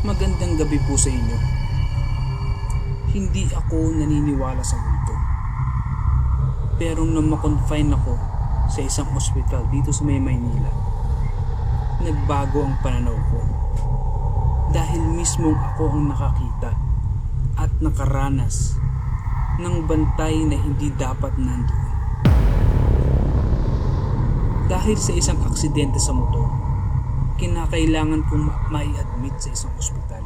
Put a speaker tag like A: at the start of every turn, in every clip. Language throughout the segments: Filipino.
A: Magandang gabi po sa inyo. Hindi ako naniniwala sa multo. Pero nang makonfine ako sa isang ospital dito sa may Maynila, nagbago ang pananaw ko. Dahil mismong ako ang nakakita at nakaranas ng bantay na hindi dapat nandoon. Dahil sa isang aksidente sa motor, kinakailangan kong ma- mai-admit sa isang ospital.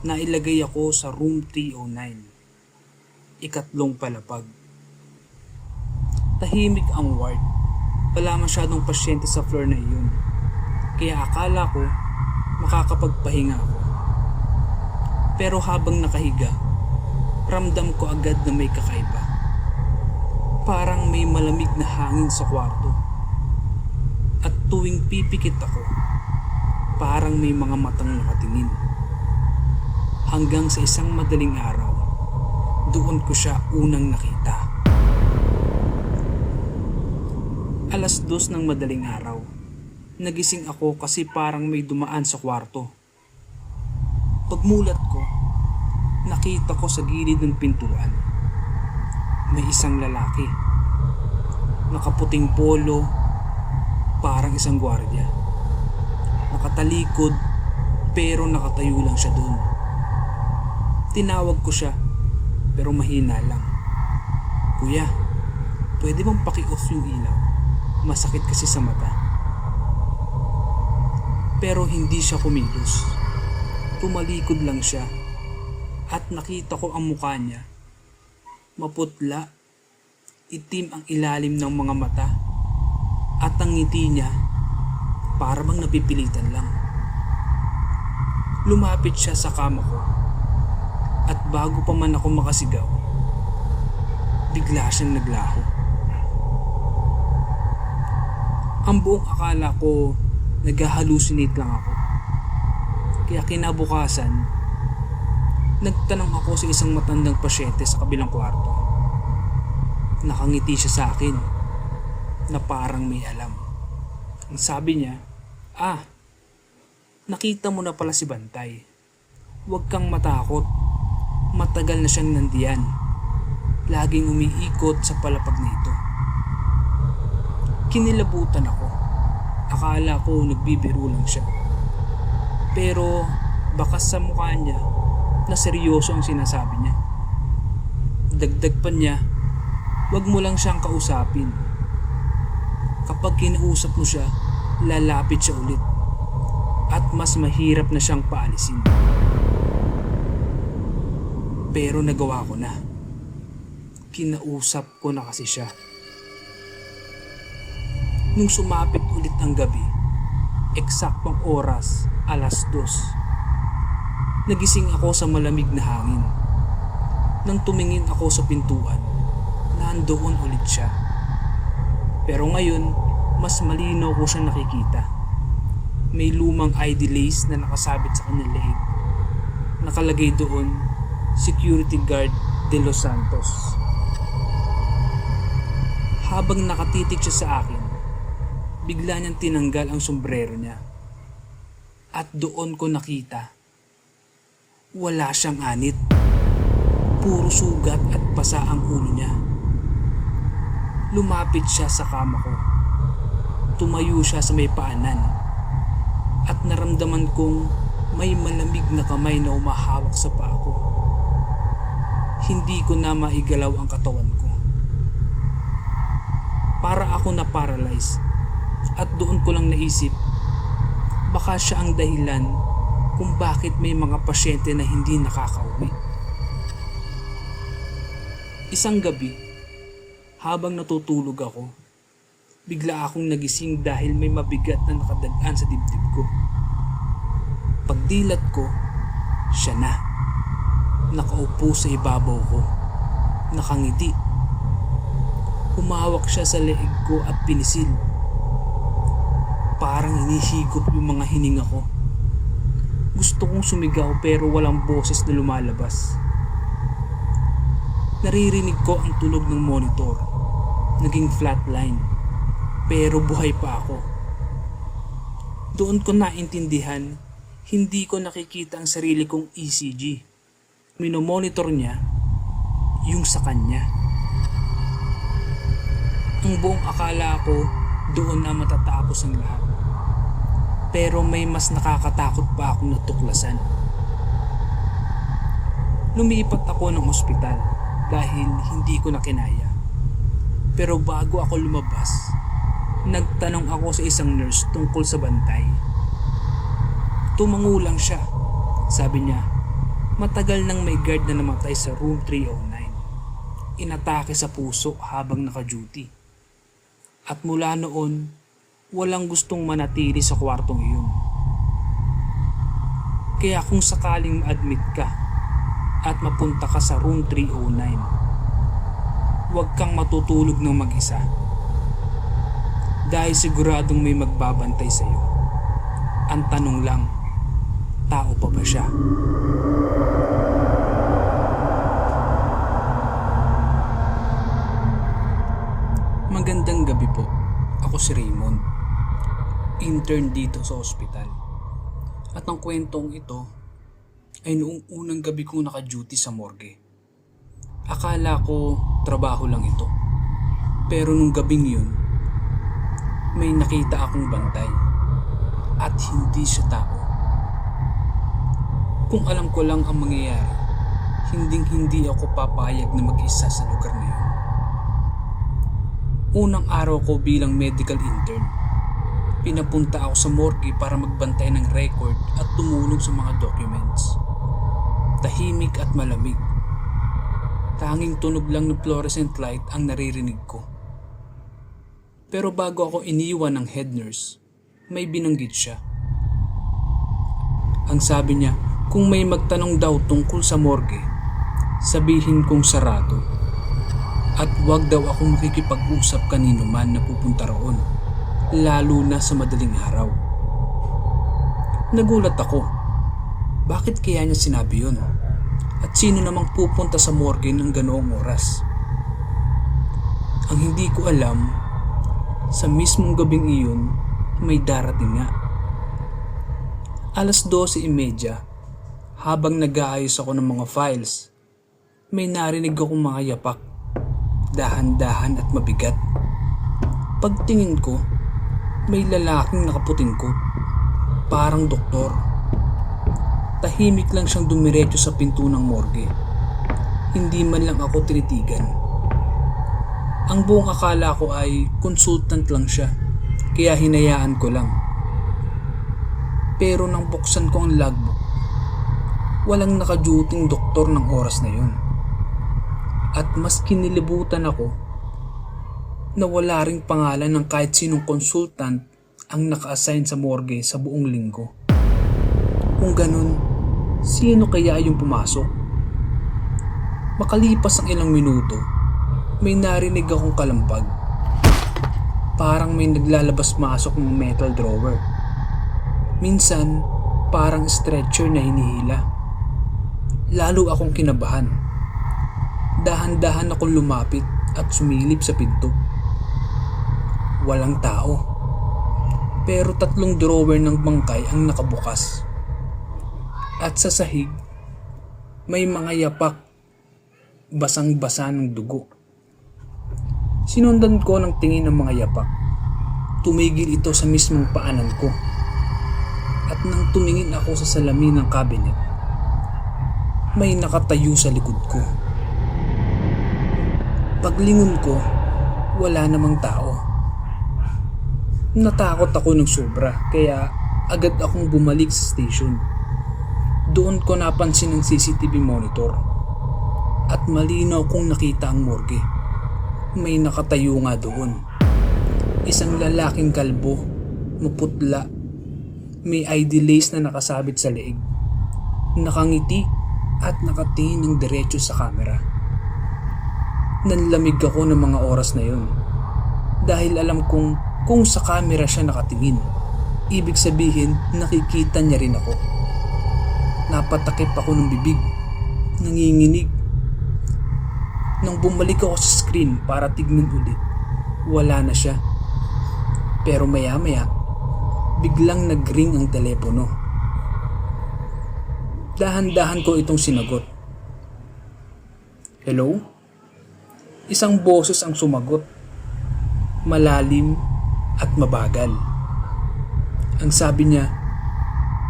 A: Nailagay ako sa room 309, ikatlong palapag. Tahimik ang ward. Wala masyadong pasyente sa floor na iyon. Kaya akala ko makakapagpahinga ako. Pero habang nakahiga, ramdam ko agad na may kakaiba. Parang may malamig na hangin sa kwarto. Tuwing pipikit ako, parang may mga matang nakatingin. Hanggang sa isang madaling araw, doon ko siya unang nakita. Alas dos ng madaling araw, nagising ako kasi parang may dumaan sa kwarto. Pagmulat ko, nakita ko sa gilid ng pintuan. May isang lalaki. Nakaputing polo, parang isang gwardiya. Nakatalikod, pero nakatayo lang siya doon. Tinawag ko siya, pero mahina lang. Kuya, pwede bang paki-off yung ilaw? Masakit kasi sa mata. Pero hindi siya kumilos. Tumalikod lang siya at nakita ko ang mukha niya. Maputla, itim ang ilalim ng mga mata at ang ngiti niya para bang napipilitan lang. Lumapit siya sa kama ko at bago pa man ako makasigaw, bigla siyang naglaho. Ang buong akala ko nag-hallucinate lang ako. Kaya kinabukasan, nagtanong ako sa isang matandang pasyente sa kabilang kwarto. Nakangiti siya sa akin na parang may alam. Ang sabi niya, ah, nakita mo na pala si Bantay. Huwag kang matakot. Matagal na siyang nandiyan. Laging umiikot sa palapag nito. Kinilabutan ako. Akala ko nagbibiro lang siya. Pero baka sa mukha niya na seryoso ang sinasabi niya. Dagdag pa niya, wag mo lang siyang kausapin. Kapag kinausap mo siya, lalapit siya ulit. At mas mahirap na siyang paalisin. Pero nagawa ko na. Kinausap ko na kasi siya. Nung sumapit ulit ang gabi, eksaktong oras, alas dos. Nagising ako sa malamig na hangin. Nang tumingin ako sa pintuan, nandoon ulit siya. Pero ngayon, mas malinaw ko siya nakikita. May lumang ID lace na nakasabit sa kanyang leeg. Nakalagay doon, Security Guard de Los Santos. Habang nakatitig siya sa akin, bigla niyang tinanggal ang sombrero niya. At doon ko nakita, wala siyang anit. Puro sugat at pasa ang ulo niya. Lumapit siya sa kama ko. Tumayo siya sa may paanan. At naramdaman kong may malamig na kamay na umahawak sa paa ko. Hindi ko na maigalaw ang katawan ko. Para ako na paralyze. At doon ko lang naisip, baka siya ang dahilan kung bakit may mga pasyente na hindi nakakauwi. Isang gabi, habang natutulog ako, bigla akong nagising dahil may mabigat na nakadagaan sa dibdib ko. Pagdilat ko, siya na. Nakaupo sa ibabaw ko. Nakangiti. Humawak siya sa leeg ko at pinisil. Parang hinihigop yung mga hininga ko. Gusto kong sumigaw pero walang boses na lumalabas. Naririnig ko ang tunog ng monitor. Naging flatline. Pero buhay pa ako. Doon ko naintindihan hindi ko nakikita ang sarili kong ECG. Minomonitor niya yung sa kanya. Ang buong akala ko doon na matatapos ang lahat. Pero may mas nakakatakot pa akong natuklasan. Lumipat ako ng ospital dahil hindi ko na kinaya. Pero bago ako lumabas, nagtanong ako sa isang nurse tungkol sa bantay. Tumangulang siya. Sabi niya, matagal nang may guard na namatay sa room 309. Inatake sa puso habang naka-duty. At mula noon, walang gustong manatili sa kwartong iyon. Kaya kung sakaling ma-admit ka at mapunta ka sa room 309, huwag kang matutulog ng mag-isa. Dahil siguradong may magbabantay sa iyo. Ang tanong lang, tao pa ba siya? Magandang gabi po. Ako si Raymond. Intern dito sa ospital. At ang kwentong ito ay noong unang gabi kong naka-duty sa morgue. Akala ko trabaho lang ito. Pero nung gabing yun, may nakita akong bantay. At hindi siya tao. Kung alam ko lang ang mangyayari, hinding hindi ako papayag na mag-isa sa lugar na yun. Unang araw ko bilang medical intern, pinapunta ako sa morgue para magbantay ng record at tumulong sa mga documents. Tahimik at malamig. Tanging tunog lang ng fluorescent light ang naririnig ko. Pero bago ako iniwan ng head nurse, may binanggit siya. Ang sabi niya, kung may magtanong daw tungkol sa morgue, sabihin kong sarado. At wag daw akong makikipag-usap kanino man na pupunta roon, lalo na sa madaling araw. Nagulat ako. Bakit kaya niya sinabi yun? At sino namang pupunta sa morgue ng ganoong oras? Ang hindi ko alam, sa mismong gabing iyon, may darating nga. Alas 12.30, habang nag-aayos ako ng mga files, may narinig akong mga yapak dahan-dahan at mabigat. Pagtingin ko, may lalaking nakaputing coat, parang doktor. Tahimik lang siyang dumiretso sa pinto ng morgue. Hindi man lang ako tinitigan. Ang buong akala ko ay consultant lang siya, kaya hinayaan ko lang. Pero nang buksan ko ang logbook, walang nakaduting doktor ng oras na yun at mas kinilibutan ako na wala ring pangalan ng kahit sinong consultant ang naka-assign sa morgue sa buong linggo. Kung ganun, sino kaya yung pumasok? Makalipas ang ilang minuto, may narinig akong kalampag. Parang may naglalabas-masok ng metal drawer. Minsan, parang stretcher na hinihila. Lalo akong kinabahan dahan-dahan akong lumapit at sumilip sa pinto. Walang tao. Pero tatlong drawer ng bangkay ang nakabukas. At sa sahig, may mga yapak, basang-basa ng dugo. Sinundan ko ng tingin ng mga yapak. Tumigil ito sa mismong paanan ko. At nang tumingin ako sa salamin ng cabinet, may nakatayo sa likod ko. Paglingon ko, wala namang tao. Natakot ako ng sobra kaya agad akong bumalik sa station. Doon ko napansin ang CCTV monitor at malinaw kong nakita ang morgue. May nakatayo nga doon. Isang lalaking kalbo, maputla, may ID lace na nakasabit sa leeg. Nakangiti at nakatingin ng diretso sa kamera nanlamig ako ng mga oras na yun. Dahil alam kong kung sa camera siya nakatingin, ibig sabihin nakikita niya rin ako. Napatakip ako ng bibig, nanginginig. Nang bumalik ako sa screen para tignan ulit, wala na siya. Pero maya maya, biglang nagring ang telepono. Dahan-dahan ko itong sinagot. Hello? Isang boses ang sumagot. Malalim at mabagal. Ang sabi niya,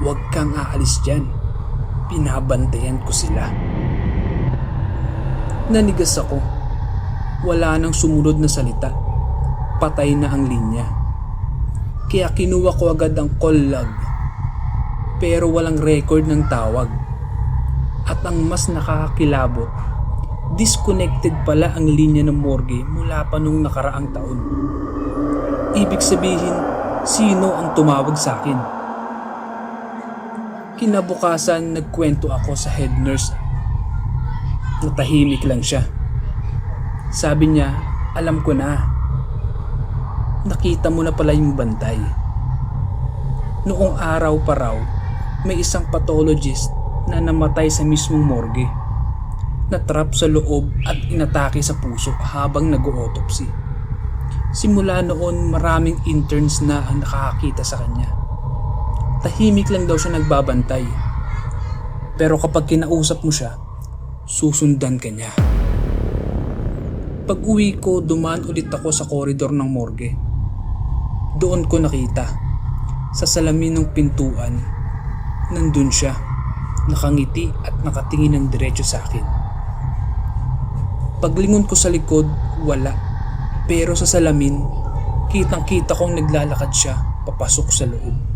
A: Huwag kang aalis dyan. Pinabantayan ko sila. Nanigas ako. Wala nang sumunod na salita. Patay na ang linya. Kaya kinuha ko agad ang call log. Pero walang record ng tawag. At ang mas nakakakilabot, disconnected pala ang linya ng morgue mula pa nung nakaraang taon. Ibig sabihin, sino ang tumawag sa akin? Kinabukasan nagkwento ako sa head nurse. Natahimik lang siya. Sabi niya, alam ko na. Nakita mo na pala yung bantay. Noong araw pa raw, may isang pathologist na namatay sa mismong morgue. Natrap sa loob at inatake sa puso habang nag-autopsy. Simula noon maraming interns na ang nakakakita sa kanya. Tahimik lang daw siya nagbabantay. Pero kapag kinausap mo siya, susundan ka niya. Pag uwi ko, dumaan ulit ako sa koridor ng morgue. Doon ko nakita, sa salamin ng pintuan, nandun siya, nakangiti at nakatingin ng diretso sa akin. Paglingon ko sa likod, wala. Pero sa salamin, kitang kita kong naglalakad siya papasok sa loob.